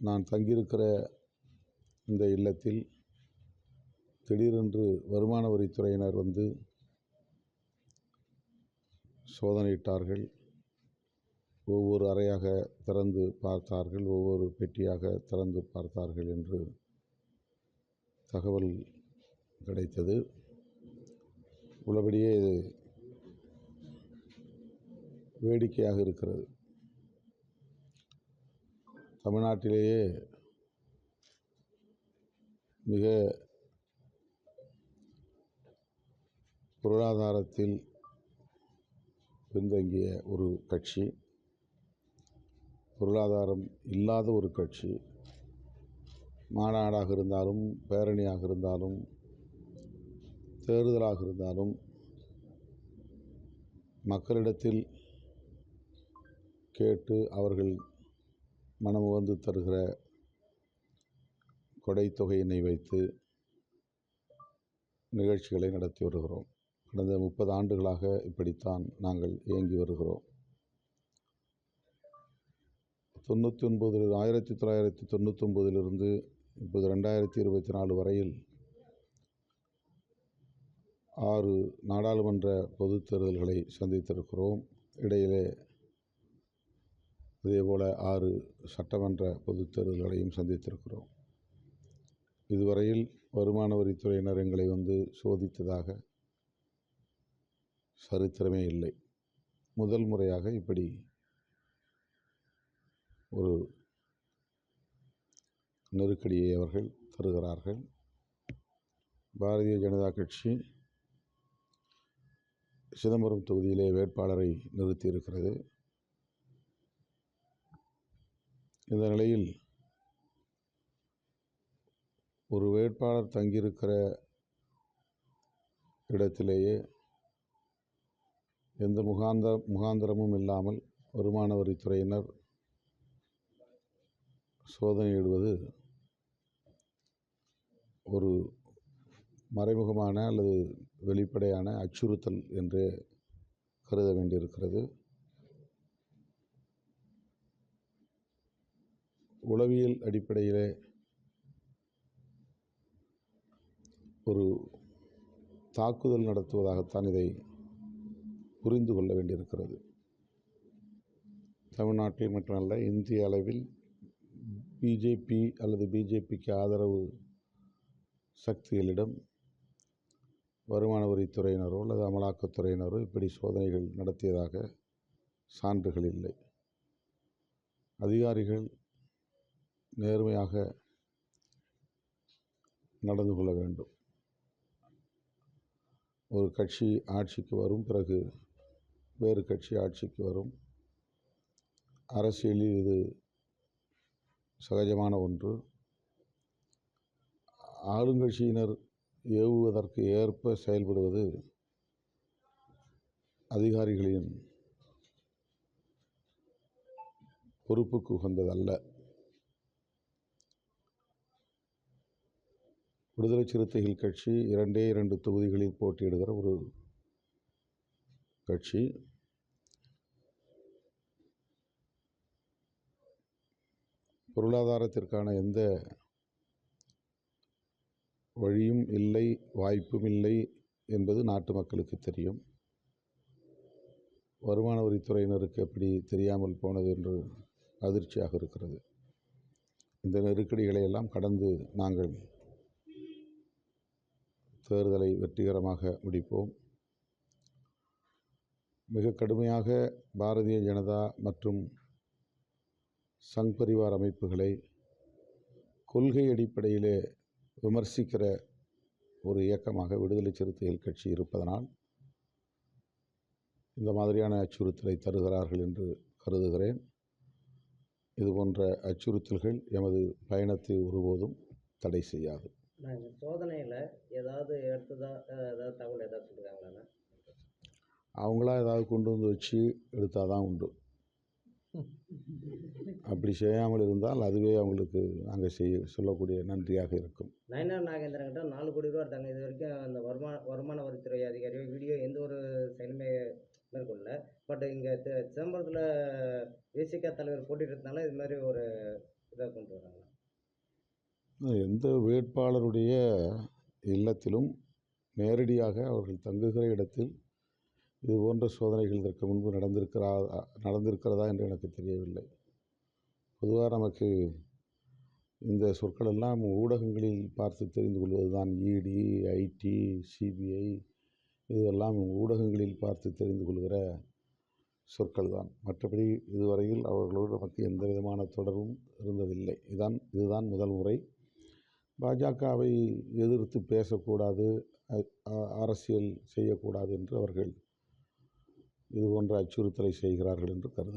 நான் தங்கியிருக்கிற இந்த இல்லத்தில் திடீரென்று வருமான வரித்துறையினர் வந்து சோதனையிட்டார்கள். ஒவ்வொரு அறையாக திறந்து பார்த்தார்கள். ஒவ்வொரு பெட்டியாக திறந்து பார்த்தார்கள் என்று தகவல் கிடைத்தது. உள்ளபடியே இது வேடிக்கையாக இருக்கிறது. தமிழ்நாட்டிலேயே மிக பொருளாதாரத்தில் பின்தங்கிய ஒரு கட்சி பொருளாதாரம் இல்லாத ஒரு கட்சி. மாநாடாக இருந்தாலும் பேரணியாக இருந்தாலும் தேர்தலாக இருந்தாலும் மக்களிடத்தில் கேட்டு அவர்கள் மனமுவந்து தருகிற கொடைத்தொகையினை வைத்து நிகழ்ச்சிகளை நடத்தி வருகிறோம். கடந்த முப்பது ஆண்டுகளாக இப்படித்தான் நாங்கள் இயங்கி வருகிறோம். தொண்ணூற்றி ஒன்பதில் ஆயிரத்தி தொள்ளாயிரத்தி தொண்ணூற்றி ஒன்பதிலிருந்து இப்போது ரெண்டாயிரத்தி இருபத்தி நாலு வரையில் ஆறு நாடாளுமன்ற பொதுத் தேர்தல்களை சந்தித்திருக்கிறோம். இடையிலே இதேபோல் ஆறு சட்டமன்ற பொதுத் தேர்தல்களையும் சந்தித்திருக்கிறோம். இதுவரையில் வருமான வரித்துறையினர் எங்களை வந்து சோதித்ததாக சரித்திரமே இல்லை. முதல் முறையாக இப்படி ஒரு நெருக்கடியை அவர்கள் தருகிறார்கள். பாரதிய ஜனதா கட்சி சிதம்பரம் தொகுதியிலே வேட்பாளரை நிறுத்தியிருக்கிறது. இந்த நிலையில் ஒரு வேட்பாளர் தங்கியிருக்கிற இடத்திலேயே எந்த முகாந்த முகாந்திரமும் இல்லாமல் வருமான வரித்துறையினர் சோதனையிடுவது ஒரு மறைமுகமான அல்லது வெளிப்படையான அச்சுறுத்தல் என்றே கருத வேண்டியிருக்கிறது. உளவியல் அடிப்படையில் ஒரு தாக்குதல் நடத்துவதாகத்தான் இதை புரிந்து கொள்ள வேண்டியிருக்கிறது. தமிழ்நாட்டில் மட்டுமல்ல இந்திய அளவில் பிஜேபி அல்லது பிஜேபிக்கு ஆதரவு சக்திகளிடம் வருமான வரித்துறையினரோ அல்லது அமலாக்கத்துறையினரோ இப்படி சோதனைகள் நடத்தியதாக சான்றுகள் இல்லை. அதிகாரிகள் நேர்மையாக நடந்து கொள்ள வேண்டும். ஒரு கட்சி ஆட்சிக்கு வரும் பிறகு வேறு கட்சி ஆட்சிக்கு வரும். அரசியலில் இது சகஜமான ஒன்று. ஆளுங்கட்சியினர் ஏவுவதற்கு ஏற்ப செயல்படுவது அதிகாரிகளின் பொறுப்புக்கு உகந்ததல்ல. விடுதலை சிறுத்தைகள் கட்சி இரண்டே இரண்டு தொகுதிகளில் போட்டியிடுகிற ஒரு கட்சி. பொருளாதாரத்திற்கான எந்த வழியும் இல்லை வாய்ப்பும் இல்லை என்பது நாட்டு மக்களுக்கு தெரியும். வருமான வரித்துறையினருக்கு எப்படி தெரியாமல் போனது என்று அதிர்ச்சியாக இருக்கிறது. இந்த நெருக்கடிகளை எல்லாம் கடந்து நாங்கள் தேர்தலை வெற்றிகரமாக முடிப்போம். மிக கடுமையாக பாரதிய ஜனதா மற்றும் சங் பரிவார் அமைப்புகளை கொள்கை அடிப்படையிலே விமர்சிக்கிற ஒரு இயக்கமாக விடுதலை சிறுத்தைகள் கட்சி இருப்பதனால் இந்த மாதிரியான அச்சுறுத்தலை தருகிறார்கள் என்று கருதுகிறேன். இதுபோன்ற அச்சுறுத்தல்கள் எமது பயணத்தை ஒருபோதும் தடை செய்யாது. நாங்கள் சோதனையில் ஏதாவது எடுத்ததா அஹ், ஏதாவது தகவல் ஏதாவது சொல்லியிருக்காங்களாண்ணா அவங்களா ஏதாவது கொண்டு வந்து வச்சு எடுத்தால் தான் உண்டு. அப்படி செய்யாமல் இருந்தால் அதுவே அவங்களுக்கு நாங்கள் செய்ய சொல்லக்கூடிய நன்றியாக இருக்கும். நயனார் நாகேந்திரன் கிட்ட நாலு கோடி ரூபா எடுத்தாங்க இது வரைக்கும் அந்த வருமான வருமான வரித்துறை அதிகாரியோ வீடியோ எந்த ஒரு செயலுமே மேற்கொள்ளல. பட் இங்கே சிதம்பரத்தில் விசிக தலைவர் போட்டிட்டு இருந்தாலும் இது மாதிரி ஒரு எந்த வேட்பாளருடைய இல்லத்திலும் நேரடியாக அவர்கள் தங்குகிற இடத்தில் இது போன்ற சோதனைகள் இதற்கு முன்பு நடந்திருக்கிறா நடந்திருக்கிறதா என்று எனக்கு தெரியவில்லை. பொதுவாக நமக்கு இந்த சொற்களெல்லாம் ஊடகங்களில் பார்த்து தெரிந்து கொள்வது தான் இடி ஐடி சிபிஐ இதெல்லாம் ஊடகங்களில் பார்த்து தெரிந்து கொள்கிற சொற்கள் தான் மற்றபடி இதுவரையில் அவர்களோடு நமக்கு எந்த விதமான தொடர்பும் இருந்ததில்லை. இதான் இதுதான் முதல் முறை. பாஜகவை எதிர்த்து பேசக்கூடாது அ- அரசியல் செய்யக்கூடாது என்று அவர்கள் இது போன்ற அச்சுறுத்தலை செய்கிறார்கள் என்று கருது